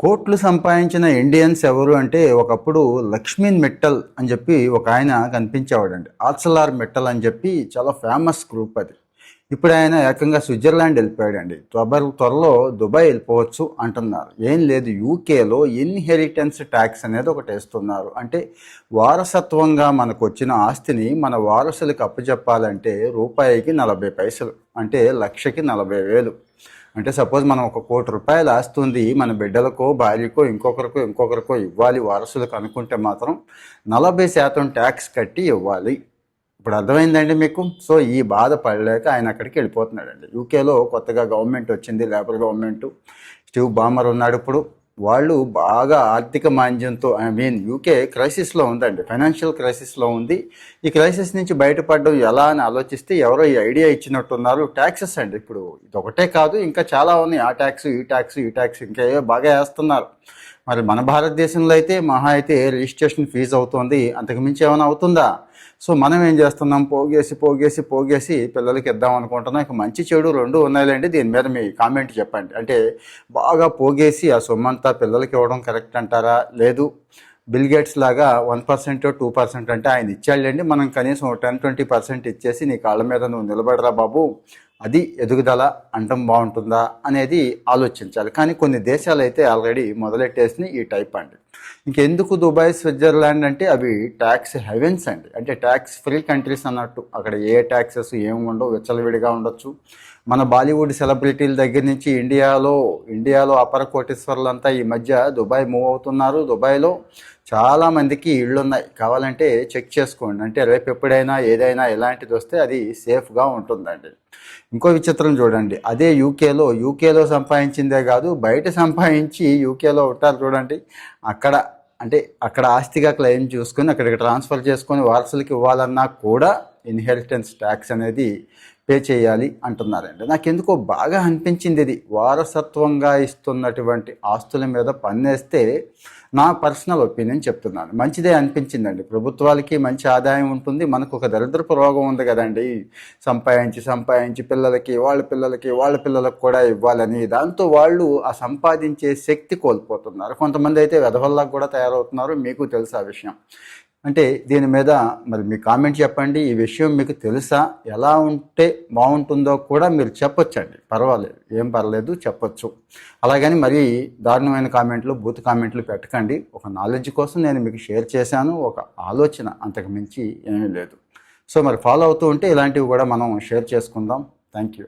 కోట్లు సంపాదించిన ఇండియన్స్ ఎవరు అంటే ఒకప్పుడు లక్ష్మీన్ మిట్టల్ అని చెప్పి ఒక ఆయన కనిపించేవాడండి. ఆర్సలార్ మిట్టల్ అని చెప్పి చాలా ఫేమస్ గ్రూప్ అది. ఇప్పుడు ఆయన ఏకంగా స్విట్జర్లాండ్ వెళ్ళిపోయాడండి. త్వర త్వరలో దుబాయ్ వెళ్ళిపోవచ్చు అంటున్నారు. ఏం లేదు యూకేలో ఇన్హెరిటెన్స్ ట్యాక్స్ అనేది ఒకటి వేస్తున్నారు. అంటే వారసత్వంగా మనకు వచ్చిన ఆస్తిని మన వారసులకు అప్పచెప్పాలంటే రూపాయికి నలభై పైసలు అంటే లక్షకి నలభై వేలు. అంటే సపోజ్ మనం ఒక కోటి రూపాయలు ఆస్తుంది మన బిడ్డలకో భార్యకో ఇంకొకరికో ఇంకొకరికో ఇవ్వాలి వారసులకు అనుకుంటే మాత్రం నలభై శాతం ట్యాక్స్ కట్టి ఇవ్వాలి. ఇప్పుడు అర్థమైందండి మీకు? సో ఈ బాధ పడలేక ఆయన అక్కడికి వెళ్ళిపోతున్నాడండి. యూకేలో కొత్తగా గవర్నమెంట్ వచ్చింది లేబర్ గవర్నమెంట్. స్టీవ్ బామర్ ఉన్నాడు ఇప్పుడు. వాళ్ళు బాగా ఆర్థిక మాంద్యంతో ఐ మీన్ యూకే క్రైసిస్లో ఉందండి. ఫైనాన్షియల్ క్రైసిస్లో ఉంది. ఈ క్రైసిస్ నుంచి బయటపడడం ఎలా అని ఆలోచిస్తే ఎవరో ఈ ఐడియా ఇచ్చినట్టున్నారు ట్యాక్సెస్ అండి. ఇప్పుడు ఇది ఒకటే కాదు ఇంకా చాలా ఉన్నాయి. ఆ ట్యాక్స్ ఈ ట్యాక్స్ ఈ ట్యాక్స్ ఇంకా ఏవో బాగా వేస్తున్నారు. మరి మన భారతదేశంలో అయితే మహా అయితే రిజిస్ట్రేషన్ ఫీజు అవుతుంది. అంతకుమించి ఏమైనా అవుతుందా? సో మనం ఏం చేస్తున్నాం? పోగేసి పోగేసి పోగేసి పిల్లలకి ఇద్దాం అనుకుంటున్నాం. ఇక మంచి చెడు రెండు ఉన్నాయిలేండి. దీని మీద మీ కామెంట్ చెప్పండి. అంటే బాగా పోగేసి ఆ సొమ్ము అంతా పిల్లలకి ఇవ్వడం కరెక్ట్ అంటారా? లేదు. బిల్ గేట్స్ లాగా వన్ పర్సెంట్ టూ పర్సెంట్ అంటే ఆయన ఇచ్చాళ్ళండి మనం కనీసం టెన్ ట్వంటీ పర్సెంట్ ఇచ్చేసి నీ కాళ్ళ మీద నువ్వు నిలబడరా బాబు. అది ఎదుగుదల అంటం బాగుంటుందా అనేది ఆలోచించాలి. కానీ కొన్ని దేశాలు అయితే ఆల్రెడీ మొదలెట్టేసిన ఈ టైప్ అండి. ఇంకెందుకు దుబాయ్ స్విట్జర్లాండ్ అంటే అవి ట్యాక్స్ హెవెన్స్ అండి. అంటే ట్యాక్స్ ఫ్రీ కంట్రీస్ అన్నట్టు. అక్కడ ఏ ట్యాక్సెస్ ఏమి ఉండవు విచ్చలవిడిగా ఉండొచ్చు. మన బాలీవుడ్ సెలబ్రిటీల దగ్గర నుంచి ఇండియాలో ఇండియాలో అపర కోటేశ్వర్లంతా ఈ మధ్య దుబాయ్ మూవ్ అవుతున్నారు. దుబాయ్లో చాలా మందికి ఇళ్ళు ఉన్నాయి కావాలంటే చెక్ చేసుకోండి. అంటే రేపు ఎప్పుడైనా ఏదైనా ఎలాంటిది వస్తే అది సేఫ్గా ఉంటుందండి. ఇంకో విచిత్రం చూడండి. అదే యూకేలో యూకేలో సంపాదించిందే కాదు బయట సంపాదించి యూకేలో ఉంటారు చూడండి. అక్కడ అంటే అక్కడ ఆస్తిగా క్లెయిమ్ చూసుకొని అక్కడికి ట్రాన్స్ఫర్ చేసుకొని వారసులకి ఇవ్వాలన్నా కూడా ఇన్హెరిటెన్స్ ట్యాక్స్ అనేది పే చేయాలి అంటున్నారండి. నాకు ఎందుకో బాగా అనిపించింది ఇది. వారసత్వంగా ఇస్తున్నటువంటి ఆస్తుల మీద పన్నేస్తే నా పర్సనల్ ఒపీనియన్ చెప్తున్నాను. మంచిదే అనిపించిందండి. ప్రభుత్వాలకి మంచి ఆదాయం ఉంటుంది. మనకు ఒక దరిద్రపు రోగం ఉంది కదండి. సంపాదించి సంపాదించి పిల్లలకి వాళ్ళ పిల్లలకి వాళ్ళ పిల్లలకు కూడా ఇవ్వాలని. దాంతో వాళ్ళు ఆ సంపాదించే శక్తి కోల్పోతున్నారు. కొంతమంది అయితే వెధవల్లా కూడా తయారవుతున్నారు. మీకు తెలుసు ఆ విషయం. అంటే దీని మీద మరి మీ కామెంట్ చెప్పండి. ఈ విషయం మీకు తెలుసా? ఎలా ఉంటే బాగుంటుందో కూడా మీరు చెప్పొచ్చండి. పర్వాలేదు. ఏం పర్లేదు చెప్పొచ్చు. అలాగని మరి దారుణమైన కామెంట్లు బూత్ కామెంట్లు పెట్టకండి. ఒక నాలెడ్జ్ కోసం నేను మీకు షేర్ చేశాను. ఒక ఆలోచన అంతకు మించి ఏమీ లేదు. సో మరి ఫాలో అవుతూ ఉంటే ఇలాంటివి కూడా మనం షేర్ చేసుకుందాం. Thank you